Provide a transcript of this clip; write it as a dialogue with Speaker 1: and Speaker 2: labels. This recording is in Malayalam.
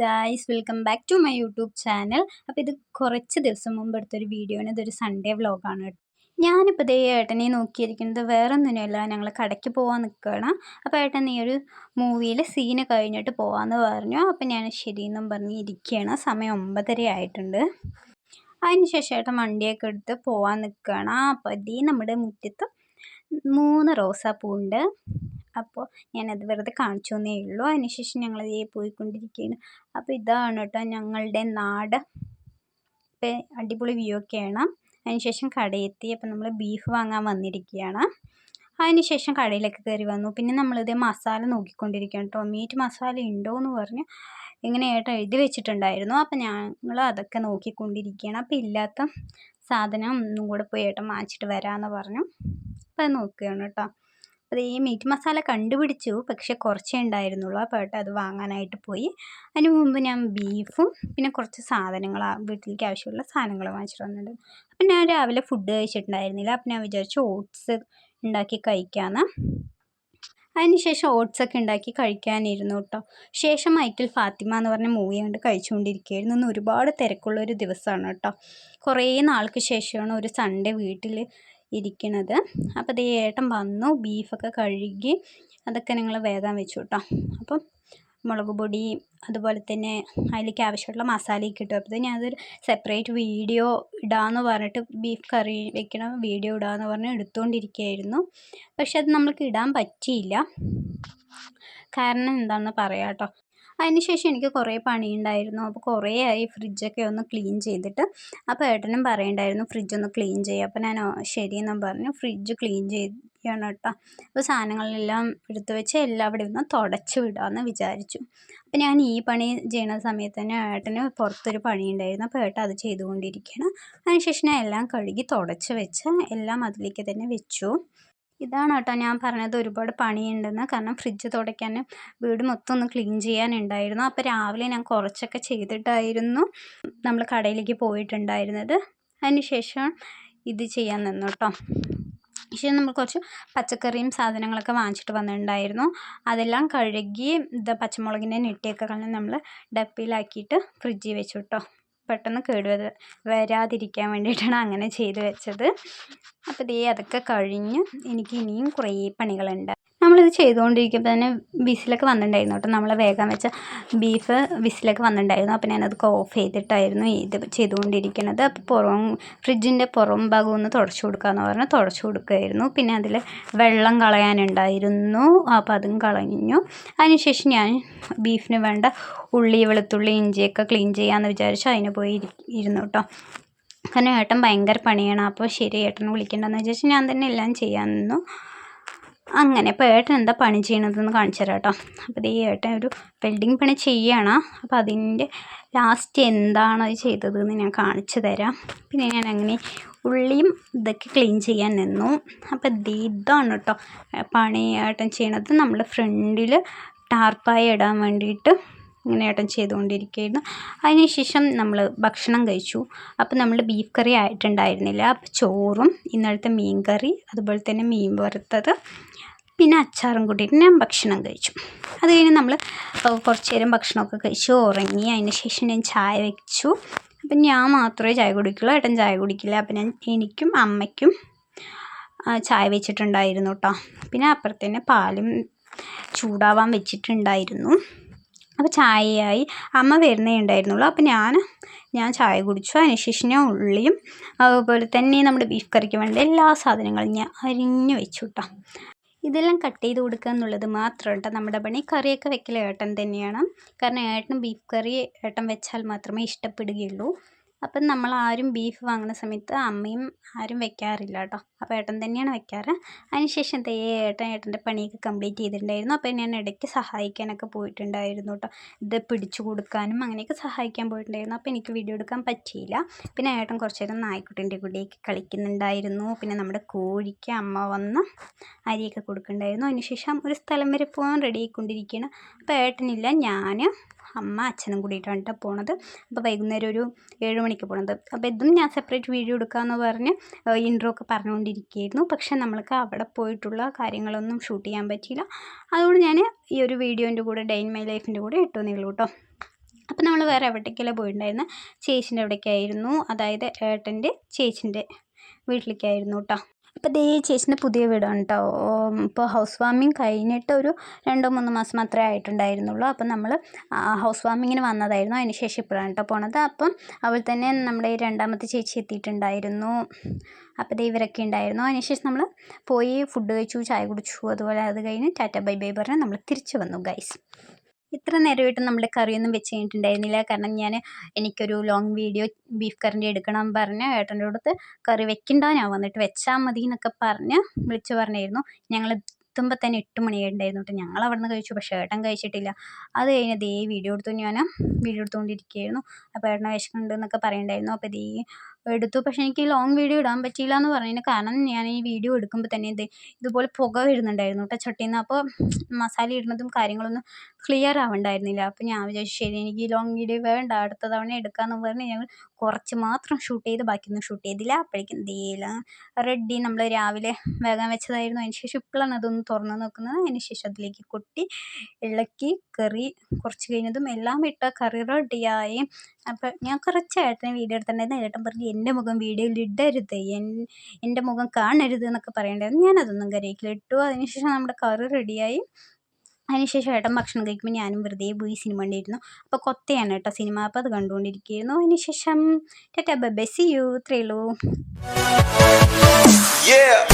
Speaker 1: Guys welcome back to my YouTube channel അപ്പോൾ ഇത് കുറച്ച് ദിവസം മുമ്പ് എടുത്തൊരു വീഡിയോ ആണ്. ഇതൊരു സൺഡേ കേട്ടോ. ഞാനിപ്പോൾ ദേ ഏട്ടനെ നോക്കിയിരിക്കുന്നത്. വേറെ ഒന്നിനുമല്ല ഞങ്ങൾ കടയ്ക്ക് പോകാൻ നിൽക്കുകയാണ് അപ്പോൾ ഏട്ടൻ ഈ ഒരു മൂവിയിൽ സീന് കഴിഞ്ഞിട്ട് പോകാമെന്ന് പറഞ്ഞു. അപ്പോൾ ഞാൻ ശരിയെന്നും പറഞ്ഞ് ഇരിക്കുകയാണ് സമയം ഒമ്പതര ആയിട്ടുണ്ട്. അതിന് ശേഷം ഏട്ടൻ വണ്ടിയൊക്കെ എടുത്ത് പോകാൻ നിൽക്കുകയാണ് അപ്പോൾ ഇതേ നമ്മുടെ മുറ്റത്ത് മൂന്ന് റോസാപ്പൂ ഉണ്ട് അപ്പോൾ ഞാനത് വെറുതെ കാണിച്ചു എന്നേ ഉള്ളൂ. അതിനുശേഷം ഞങ്ങൾ ഇതേ പോയിക്കൊണ്ടിരിക്കുകയാണ് അപ്പോൾ ഇതാണ് കേട്ടോ ഞങ്ങളുടെ നാട്. ഇപ്പം അടിപൊളി വ്യൂ ഒക്കെയാണ് അതിനുശേഷം കടയെത്തി. അപ്പം നമ്മൾ ബീഫ് വാങ്ങാൻ വന്നിരിക്കുകയാണ് അതിനുശേഷം കടയിലേക്ക് കയറി വന്നു. പിന്നെ നമ്മളിത് മസാല നോക്കിക്കൊണ്ടിരിക്കുകയാണ് കേട്ടോ. മീറ്റ് മസാല ഉണ്ടോ എന്ന് പറഞ്ഞ് ഇങ്ങനെ ഏട്ടൻ എഴുതി വെച്ചിട്ടുണ്ടായിരുന്നു. അപ്പം ഞങ്ങൾ അതൊക്കെ നോക്കിക്കൊണ്ടിരിക്കുകയാണ് അപ്പം ഇല്ലാത്ത സാധനം ഒന്നും കൂടെ പോയി ഏട്ടൻ വാങ്ങിച്ചിട്ട് വരാമെന്ന് പറഞ്ഞു. അപ്പം അത് നോക്കുകയാണ് കേട്ടോ. അപ്പോൾ ഈ മീറ്റ് മസാല കണ്ടുപിടിച്ചു. പക്ഷേ കുറച്ചേ ഉണ്ടായിരുന്നുള്ളൂ. അപ്പോൾ അത് വാങ്ങാനായിട്ട് പോയി. അതിന് മുമ്പ് ഞാൻ ബീഫും പിന്നെ കുറച്ച് സാധനങ്ങൾ വീട്ടിലേക്ക് ആവശ്യമുള്ള സാധനങ്ങൾ വാങ്ങിച്ചിട്ട് വന്നിട്ടുണ്ട് അപ്പം ഞാൻ രാവിലെ ഫുഡ് കഴിച്ചിട്ടുണ്ടായിരുന്നില്ല. അപ്പം ഞാൻ വിചാരിച്ചു ഓട്സ് ഉണ്ടാക്കി കഴിക്കാമെന്ന് അതിന് ശേഷം ഓട്സൊക്കെ ഉണ്ടാക്കി കഴിക്കാനിരുന്നു കേട്ടോ. ശേഷം മൈക്കിൾ ഫാത്തിമ എന്ന് പറഞ്ഞ മൂവി കണ്ട് കഴിച്ചുകൊണ്ടിരിക്കുകയായിരുന്നു. ഒന്ന് ഒരുപാട് തിരക്കുള്ളൊരു ദിവസമാണ് കേട്ടോ. കുറേ നാൾക്ക് ശേഷമാണ് ഒരു സൺഡേ വീട്ടിൽ ഇരിക്കണത്. അപ്പോൾ ദേ ഏട്ടൻ വന്നു ബീഫൊക്കെ കഴുകി അതൊക്കെ ഞങ്ങൾ വേഗം വെച്ചു കേട്ടോ അപ്പം മുളക് പൊടി അതുപോലെ തന്നെ അതിലേക്ക് ആവശ്യമുള്ള മസാലയൊക്കെ ഇട്ടു. അപ്പോൾ ഞാൻ അതൊരു സെപ്പറേറ്റ് വീഡിയോ ഇടാമെന്ന് പറഞ്ഞിട്ട് ബീഫ് കറി വെക്കണ വീഡിയോ ഇടാമെന്ന് പറഞ്ഞ് എടുത്തുകൊണ്ടിരിക്കുകയായിരുന്നു പക്ഷെ അത് നമ്മൾക്ക് ഇടാൻ പറ്റിയില്ല. കാരണം എന്താണെന്ന് പറയാം കേട്ടോ അതിനുശേഷം എനിക്ക് കുറേ പണിയുണ്ടായിരുന്നു. അപ്പോൾ കുറേ ആയി ഫ്രിഡ്ജൊക്കെ ഒന്ന് ക്ലീൻ ചെയ്തിട്ട് അപ്പോൾ ഏട്ടനും പറയണ്ടായിരുന്നു ഫ്രിഡ്ജ് ഒന്ന് ക്ലീൻ ചെയ്യുക അപ്പോൾ ഞാൻ ശരിയെന്നും പറഞ്ഞു. ഫ്രിഡ്ജ് ക്ലീൻ ചെയ്യണം കേട്ടോ. അപ്പോൾ സാധനങ്ങളെല്ലാം എടുത്ത് വെച്ച് എല്ലാം അവിടെ ഒന്ന് തുടച്ച് വിടാമെന്ന് വിചാരിച്ചു. അപ്പോൾ ഞാൻ ഈ പണി ചെയ്യുന്ന സമയത്ത് തന്നെ ഏട്ടന് പുറത്തൊരു പണി ഉണ്ടായിരുന്നു അപ്പോൾ ഏട്ടൻ അത് ചെയ്തുകൊണ്ടിരിക്കുകയാണ്. അതിനുശേഷം ഞാൻ എല്ലാം കഴുകി തുടച്ച് വെച്ച് എല്ലാം അതിലേക്ക് തന്നെ വെച്ചു. ഇതാണ് കേട്ടോ ഞാൻ പറഞ്ഞത് ഒരുപാട് പണിയുണ്ടെന്ന്. കാരണം ഫ്രിഡ്ജ് തുടയ്ക്കാനും വീട് മൊത്തം ഒന്ന് ക്ലീൻ ചെയ്യാനുണ്ടായിരുന്നു. അപ്പോൾ രാവിലെ ഞാൻ കുറച്ചൊക്കെ ചെയ്തിട്ടായിരുന്നു നമ്മൾ കടയിലേക്ക് പോയിട്ടുണ്ടായിരുന്നത്. അതിന് ശേഷം ഇത് ചെയ്യാൻ നിന്നു കേട്ടോ പക്ഷേ നമ്മൾ കുറച്ച് പച്ചക്കറിയും സാധനങ്ങളൊക്കെ വാങ്ങിച്ചിട്ട് വന്നിട്ടുണ്ടായിരുന്നു. അതെല്ലാം കഴുകി ഇത് പച്ചമുളകിന്റെ നെട്ടിയൊക്കെ കളഞ്ഞ് നമ്മൾ ഡപ്പിയിലാക്കിയിട്ട് ഫ്രിഡ്ജിൽ വെച്ചു കേട്ടോ പെട്ടെന്ന് കേട് വരാതിരിക്കാൻ വേണ്ടിയിട്ടാണ് അങ്ങനെ ചെയ്ത് വെച്ചത്. അപ്പോൾ ദേ അതൊക്കെ കഴിഞ്ഞ് എനിക്ക് ഇനിയും കുറേ പണികളുണ്ട്. നമ്മളിത് ചെയ്തുകൊണ്ടിരിക്കുമ്പോൾ തന്നെ വിസിലൊക്കെ വന്നിട്ടുണ്ടായിരുന്നു കേട്ടോ. നമ്മൾ വേഗം വെച്ച ബീഫ് വിസിലൊക്കെ വന്നിട്ടുണ്ടായിരുന്നു. അപ്പോൾ ഞാനതൊക്കെ ഓഫ് ചെയ്തിട്ടായിരുന്നു ഇത് ചെയ്തുകൊണ്ടിരിക്കുന്നത്. അപ്പോൾ പുറം ഫ്രിഡ്ജിന്റെ പുറം ഭാഗം ഒന്ന് തുടച്ചു കൊടുക്കാമെന്ന് പറഞ്ഞാൽ തുടച്ചു കൊടുക്കുമായിരുന്നു പിന്നെ അതിൽ വെള്ളം കളയാനുണ്ടായിരുന്നു. അപ്പോൾ അതും കളഞ്ഞു. അതിനുശേഷം ഞാൻ ബീഫിന് വേണ്ട ഉള്ളി വെളുത്തുള്ളി ഇഞ്ചിയൊക്കെ ക്ലീൻ ചെയ്യാമെന്ന് വിചാരിച്ചു അതിന് പോയി ഇരുന്നു കേട്ടോ. കാരണം ഏട്ടൻ ഭയങ്കര പണിയാണ്. അപ്പോൾ ശരി ഏട്ടനെ വിളിക്കേണ്ടെന്ന് വിചാരിച്ചു ഞാൻ തന്നെ എല്ലാം ചെയ്യാൻ നിന്നു. അങ്ങനെ അപ്പോൾ ഏട്ടൻ എന്താ പണി ചെയ്യണതെന്ന് കാണിച്ചു തരാം കേട്ടോ. അപ്പോൾ ഈ ഏട്ടൻ ഒരു വെൽഡിങ് പണി ചെയ്യണം. അപ്പോൾ അതിന്റെ ലാസ്റ്റ് എന്താണ് ചെയ്തതെന്ന് ഞാൻ കാണിച്ചു തരാം. പിന്നെ ഞാൻ അങ്ങനെ ഉള്ളിയും ഇതൊക്കെ ക്ലീൻ ചെയ്യാൻ നിന്നു. അപ്പോൾ ഇതാണ് കേട്ടോ പണി ഏട്ടൻ ചെയ്യണത്. നമ്മൾ ഫ്രണ്ടിൽ ടാർപ്പായി ഇടാൻ വേണ്ടിയിട്ട് ഇങ്ങനെ ഏട്ടൻ ചെയ്തുകൊണ്ടിരിക്കുകയായിരുന്നു. അതിനുശേഷം നമ്മൾ ഭക്ഷണം കഴിച്ചു. അപ്പോൾ നമ്മൾ ബീഫ് കറി ആയിട്ടുണ്ടായിരുന്നില്ല. അപ്പോൾ ചോറും ഇന്നലത്തെ മീൻ കറി അതുപോലെ തന്നെ മീൻ വറുത്തത് പിന്നെ അച്ചാറും കൂട്ടിയിട്ട് ഞാൻ ഭക്ഷണം കഴിച്ചു. അത് കഴിഞ്ഞ് നമ്മൾ കുറച്ച് നേരം ഭക്ഷണമൊക്കെ കഴിച്ചു ഉറങ്ങി. അതിന് ശേഷം ഞാൻ ചായ വെച്ചു. അപ്പം ഞാൻ മാത്രമേ ചായ കുടിക്കുള്ളൂ. ഏട്ടൻ ചായ കുടിക്കില്ല. അപ്പം ഞാൻ എനിക്കും അമ്മയ്ക്കും ചായ വെച്ചിട്ടുണ്ടായിരുന്നു കേട്ടോ പിന്നെ അപ്പുറത്തന്നെ പാലും ചൂടാവാൻ വെച്ചിട്ടുണ്ടായിരുന്നു. അപ്പോൾ ചായയായി അമ്മ വരുന്നേ ഉണ്ടായിരുന്നുള്ളൂ. അപ്പോൾ ഞാൻ ഞാൻ ചായ കുടിച്ചു. അതിനുശേഷം ഞാൻ ഉള്ളിയും അതുപോലെ തന്നെ നമ്മുടെ ബീഫ് കറിക്ക് വേണ്ട എല്ലാ സാധനങ്ങളും ഞാൻ അരിഞ്ഞു വെച്ചു കേട്ടോ. ഇതെല്ലാം കട്ട് ചെയ്ത് കൊടുക്കുക എന്നുള്ളത് മാത്രം കേട്ടോ നമ്മുടെ പണി. കറിയൊക്കെ വെക്കൽ ഏട്ടൻ തന്നെയാണ്. കാരണം ഏട്ടൻ ബീഫ് കറി ഏട്ടൻ വെച്ചാൽ മാത്രമേ ഇഷ്ടപ്പെടുകയുള്ളൂ. അപ്പം നമ്മൾ ആരും ബീഫ് വാങ്ങുന്ന സമയത്ത് അമ്മയും ആരും വെക്കാറില്ല കേട്ടോ. അപ്പോൾ ഏട്ടൻ തന്നെയാണ് വെക്കാറ്. അതിനുശേഷം തേ ഏട്ടൻ ഏട്ടന്റെ പണിയൊക്കെ കംപ്ലീറ്റ് ചെയ്തിട്ടുണ്ടായിരുന്നു. അപ്പോൾ ഞാൻ ഇടയ്ക്ക് സഹായിക്കാനൊക്കെ പോയിട്ടുണ്ടായിരുന്നു കേട്ടോ. ഇത് പിടിച്ചു കൊടുക്കാനും അങ്ങനെയൊക്കെ സഹായിക്കാൻ പോയിട്ടുണ്ടായിരുന്നു. അപ്പോൾ എനിക്ക് വീഡിയോ എടുക്കാൻ പറ്റിയില്ല. പിന്നെ ഏട്ടൻ കുറച്ച് നേരം നായ്ക്കുട്ടിന്റെ കൂടെയൊക്കെ കളിക്കുന്നുണ്ടായിരുന്നു. പിന്നെ നമ്മുടെ കോഴിക്ക് അമ്മ വന്ന് അരിയൊക്കെ കൊടുക്കുന്നുണ്ടായിരുന്നു. അതിനുശേഷം ഒരു സ്ഥലം വരെ പോകാൻ റെഡി ആയിക്കൊണ്ടിരിക്കുകയാണ്. അപ്പോൾ ഏട്ടനില്ല ഞാൻ അമ്മ അച്ഛനും കൂടിയിട്ടാണ് കേട്ടോ പോണത്. അപ്പോൾ വൈകുന്നേരം ഒരു ഏഴ് മണിക്ക് പോണത്. അപ്പോൾ ഇതും ഞാൻ സെപ്പറേറ്റ് വീഡിയോ എടുക്കാമെന്ന് പറഞ്ഞ് ഇൻട്രോ ഒക്കെ പറഞ്ഞുകൊണ്ടിരിക്കുകയായിരുന്നു. പക്ഷേ നമ്മൾക്ക് അവിടെ പോയിട്ടുള്ള കാര്യങ്ങളൊന്നും ഷൂട്ട് ചെയ്യാൻ പറ്റിയില്ല. അതുകൊണ്ട് ഞാൻ ഈ ഒരു വീഡിയോന്റെ കൂടെ ഡേ ഇൻ മൈ ലൈഫിന്റെ കൂടെ ഇട്ടുവന്നേ ഉള്ളൂ കേട്ടോ. അപ്പോൾ നമ്മൾ വേറെ എവിടേക്കെല്ലാം പോയിട്ടുണ്ടായിരുന്നു? ചേച്ചീന്റെ അവിടേക്കായിരുന്നു. അതായത് ഏട്ടന്റെ ചേച്ചീന്റെ വീട്ടിലേക്കായിരുന്നു കേട്ടോ. അപ്പോൾ ദേ ചേച്ചീന്റെ പുതിയ വീടാണ് കേട്ടോ. ഇപ്പോൾ ഹൗസ് വാമിങ് കഴിഞ്ഞിട്ട് ഒരു രണ്ടോ മൂന്നോ മാസം മാത്രമേ ആയിട്ടുണ്ടായിരുന്നുള്ളൂ. അപ്പം നമ്മൾ ഹൗസ് വാമിങ്ങിന് വന്നതായിരുന്നു. അതിന് ശേഷം ഇപ്പോഴാണ് കേട്ടോ പോണത്. അപ്പം അവൾ തന്നെ നമ്മുടെ ഈ രണ്ടാമത്തെ ചേച്ചി എത്തിയിട്ടുണ്ടായിരുന്നു. അപ്പോൾ ദേ ഇവരൊക്കെ ഉണ്ടായിരുന്നു. അതിനുശേഷം നമ്മൾ പോയി ഫുഡ് കഴിച്ചു ചായ കുടിച്ചു. അതുപോലെ അത് കഴിഞ്ഞ് ടാറ്റ ബൈ ബൈ പറഞ്ഞ് നമ്മൾ തിരിച്ചു വന്നു ഗൈസ് ഇത്ര നേരമായിട്ട് നമ്മുടെ കറിയൊന്നും വെച്ച് കഴിഞ്ഞിട്ടുണ്ടായിരുന്നില്ല. കാരണം ഞാൻ എനിക്കൊരു ലോങ് വീഡിയോ ബീഫ് കറിന്റെ എടുക്കണം പറഞ്ഞ് ഏട്ടന്റെ അടുത്ത് കറി വെക്കണ്ട വന്നിട്ട് വെച്ചാൽ മതി എന്നൊക്കെ പറഞ്ഞ് വിളിച്ച് പറഞ്ഞായിരുന്നു ഞങ്ങൾ എത്തുമ്പോൾ തന്നെ എട്ട് മണിയായിട്ടുണ്ടായിരുന്നു കേട്ടോ. ഞങ്ങൾ അവിടെ നിന്ന് കഴിച്ചു. പക്ഷേ ഏട്ടൻ കഴിച്ചിട്ടില്ല. അത് കഴിഞ്ഞ് ദേ വീഡിയോ എടുത്തു ഞാൻ വീഡിയോ എടുത്തുകൊണ്ടിരിക്കുകയായിരുന്നു. അപ്പോൾ ഏട്ടനെ വിശക്കുന്നുണ്ട് എന്നൊക്കെ പറയുന്നുണ്ടായിരുന്നു. അപ്പോൾ ദേ എടുത്തു. പക്ഷേ എനിക്ക് ലോങ് വീഡിയോ ഇടാൻ പറ്റിയില്ല എന്ന് പറഞ്ഞതിന് കാരണം ഞാൻ ഈ വീഡിയോ എടുക്കുമ്പോൾ തന്നെ ഇത് ഇതുപോലെ പുക വരുന്നുണ്ടായിരുന്നു കേട്ടോ ചട്ടിയിൽ നിന്ന് അപ്പോൾ മസാല ഇടുന്നതും കാര്യങ്ങളൊന്നും ക്ലിയർ ആവണ്ടായിരുന്നില്ല. അപ്പോൾ ഞാൻ വിചാരിച്ചു ശരി എനിക്ക് ലോങ് വീഡിയോ വേണ്ട അടുത്ത തവണ എടുക്കാമെന്ന് പറഞ്ഞ് ഞങ്ങൾ കുറച്ച് മാത്രം ഷൂട്ട് ചെയ്ത് ബാക്കിയൊന്നും ഷൂട്ട് ചെയ്തില്ല. അപ്പോഴേക്കും എന്തേല റെഡി നമ്മൾ രാവിലെ വേഗം വെച്ചതായിരുന്നു. അതിന് ശേഷം ഇപ്പോഴാണ് അതൊന്ന് തുറന്ന് നോക്കുന്നത്. അതിന് ശേഷം അതിലേക്ക് കൊട്ടി ഇളക്കി കറി കുറച്ച് കഴിഞ്ഞതും എല്ലാം ഇട്ട കറി റെഡിയായി അപ്പോൾ ഞാൻ കുറച്ച് ഏട്ടനെ വീഡിയോ എടുത്തിട്ടുണ്ടായിരുന്നു. ഏട്ടൻ പറഞ്ഞു എന്റെ മുഖം വീഡിയോയിൽ ഇടരുത്. എൻ എന്റെ മുഖം കാണരുത് എന്നൊക്കെ പറയണ്ടായിരുന്നു. ഞാനതൊന്നും കരയിക്കില്ല. ഇട്ടു. അതിനുശേഷം നമ്മുടെ കവർ റെഡിയായി. അതിനുശേഷം ഏട്ടൻ ഭക്ഷണം കഴിക്കുമ്പോൾ ഞാനും വെറുതെ പോയി സിനിമ കണ്ടിരുന്നു. അപ്പോൾ കൊത്തയാണ് കേട്ടോ സിനിമ. അപ്പോൾ അത് കണ്ടുകൊണ്ടിരിക്കുകയായിരുന്നു. അതിനുശേഷം ടാറ്റ ബൈ സി യു ഉള്ളൂ.
Speaker 2: Yeah.